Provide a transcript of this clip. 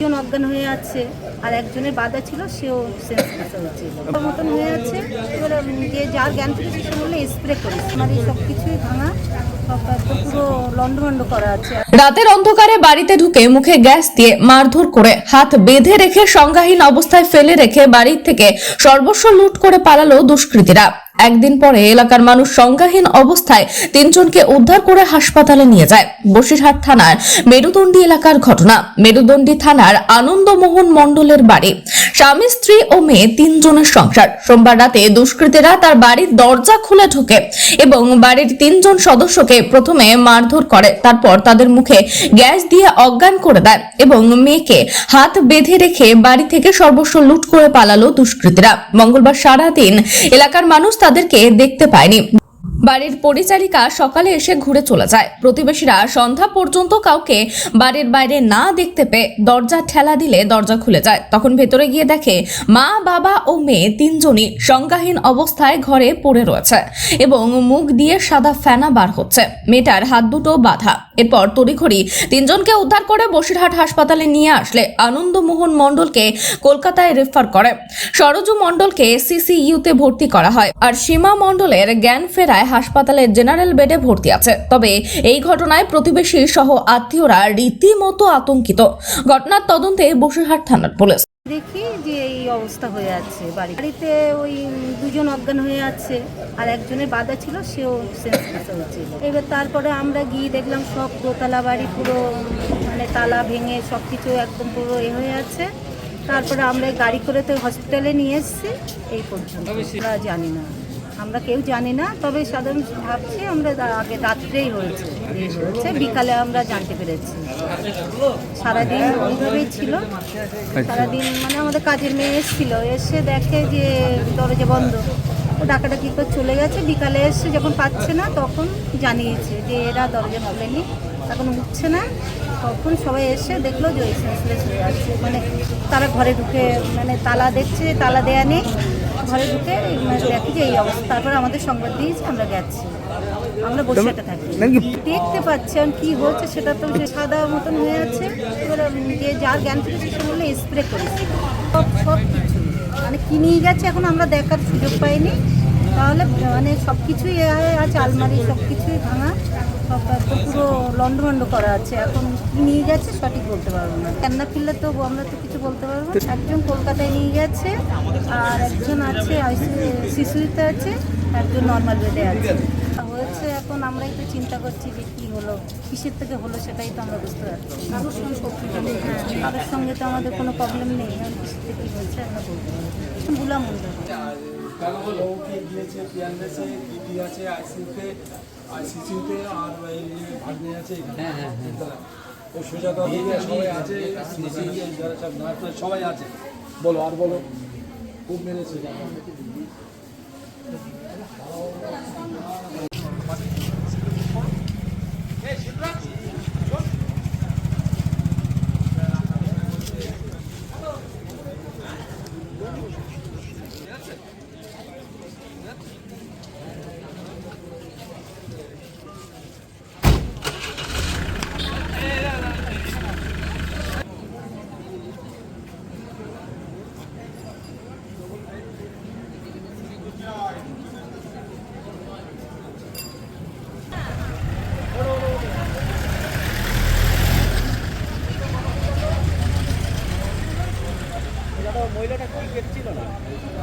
একজন অজ্ঞান হয়ে আছে আর একজনের বাধা ছিল, সেও মতন হয়ে আছে। এবার যে যার জ্ঞান ফিরেছে সে বললে স্প্রে করিস আমার এই সব কিছুই ভাঙা করা রাতের অন্ধকারে বাড়িতে ঢুকে মুখে গ্যাস দিয়ে মারধর করে হাত বেঁধে রেখে সংজ্ঞাহীন অবস্থায় ফেলে রেখে বাড়ির থেকে সর্বস্ব লুট করে পালালো দুষ্কৃতীরা। একদিন পরে এলাকার মানুষ সংজ্ঞাহীন অবস্থায় তিনজনকে উদ্ধার করে হাসপাতালে নিয়ে যায়। বসিরহাট থানার মেরুদণ্ডী এলাকার ঘটনা। মেরুদণ্ডী থানার আনন্দমোহন মণ্ডলের বাড়ি। স্বামী, স্ত্রী ও মেয়ে তিনজনের সংসার। সোমবার রাতে দুষ্কৃতীরা তার বাড়ির দরজা খুলে ঢোকে এবং বাড়ির তিনজন সদস্যকে প্রথমে মারধর করে, তারপর তাদের মুখে গ্যাস দিয়ে অজ্ঞান করে দেয় এবং মেয়েকে হাত বেঁধে রেখে বাড়ি থেকে সর্বস্ব লুট করে পালালো দুষ্কৃতীরা। মঙ্গলবার সারাদিন এলাকার মানুষ তাদেরকে দেখতে পায়নি। বাড়ির পরিচারিকা সকালে এসে ঘুরে চলে যায়। প্রতিবেশীরা সন্ধ্যা পর্যন্ত কাউকে বাড়ির বাইরে না দেখতে পেয়ে দরজা ঠেলা দিলে দরজা খুলে যায়। তখন ভেতরে গিয়ে দেখে মা, বাবা ও মেয়ে তিনজনই সংজ্ঞাহীন অবস্থায় ঘরে পড়ে রয়েছে এবং মুখ দিয়ে সাদা ফেনা বার হচ্ছে। মেয়েটার হাত দুটো বাঁধা। এরপর তড়িঘড়ি তিনজনকে উদ্ধার করে বসিরহাট হাসপাতালে নিয়ে আসলে আনন্দমোহন মণ্ডলকে কলকাতায় রেফার করে। সরজু মণ্ডলকে সিসিইউতে ভর্তি করা হয় আর সীমা মণ্ডলের জ্ঞান ফেরায় হাসপাতালের জেনারেল বেডে ভর্তি আছে। তবে এই ঘটনায় প্রতিবেশী সহ আত্মীয়রা রীতিমতো আতঙ্কিত। ঘটনার তদন্তে বসিরহাট থানার পুলিশ। দেখি অবস্থা হয়ে আছে বাড়ি বাড়িতে ওই দুজন অজ্ঞান হয়ে আছে, আর একজনের বাধা ছিল, সেও সেন্স হয়েছিল। এবার তারপরে আমরা গিয়ে দেখলাম সব দোতলা বাড়ি পুরো মানে তালা ভেঙে সব কিছু একদম পুরো এ হয়ে আছে। তারপরে আমরা গাড়ি করে তো হসপিটালে নিয়ে এসেছি, এই পর্যন্ত। আমরা জানি না। আমরা কেউ জানি না তবে সাধারণ ভাবছি আমরা আগে রাত্রেই হয়েছে হয়েছে। বিকালে আমরা জানতে পেরেছি। সারাদিন ওইভাবেই ছিল। সারাদিন মানে আমাদের কাজের মেয়ে এসেছিল এসে দেখে যে দরজা বন্ধ। ও ডাকাডাকি করে চলে গেছে। বিকালে এসে যখন পাচ্ছে না তখন জানিয়েছে যে এরা দরজা খুলেনি এখন উঠছে না। তখন সবাই এসে দেখল যে ওই সেন্সলেস হয়ে যাচ্ছে। মানে তারা ঘরে ঢুকে মানে তালা দেখছে তালা দেয়া নেই। ঘরে ঢুকে মানে দেখি যে এই অবস্থা। তারপর আমাদের সংবাদ দিয়েছে আমরা গেছি। আমরা বসে থাকি। দেখতে পাচ্ছি আর কি হচ্ছে সেটা তো সাদা মতন হয়ে আছে। এবার যে যার জ্ঞান ফিরেছে বললে স্প্রে করেছে। সব সব কিছু। মানে কি নিয়ে গেছে এখন আমরা দেখার সুযোগ পাইনি। তাহলে মানে সব কিছুই আছে আলমারি সব কিছুই ভাঙা। সব একদম পুরো লন্ডভন্ড করা আছে। এখন কি নিয়ে গেছে সঠিক বলতে পারব না। কেননা ফিরলে তো আমরা তো কিছু বলতে পারব না। একজন কলকাতায় নিয়ে গেছে আর একজন আছে শিশুতে আছে একজন নর্মাল বেডে আছে। হয়েছে এখন আমরা একটু চিন্তা করছি যে কি হলো কিসের থেকে হলো সেটাই তো আমরা বুঝতে পারছি না। হ্যাঁ, কারোর সঙ্গে তো আমাদের কোনো প্রবলেম নেই। কিসের থেকে হয়েছে আমরা বলতে পারব বুলা মন্দির আছে আইসিসিতে আর এই ভাগ নিয়ে আছে হ্যাঁ হ্যাঁ ও সুজাতা সবাই আছে যারা সব নার্স সবাই আছে। বলো আর বলো খুব মেরেছে Hey, Shivraj! 포인트끝이 라.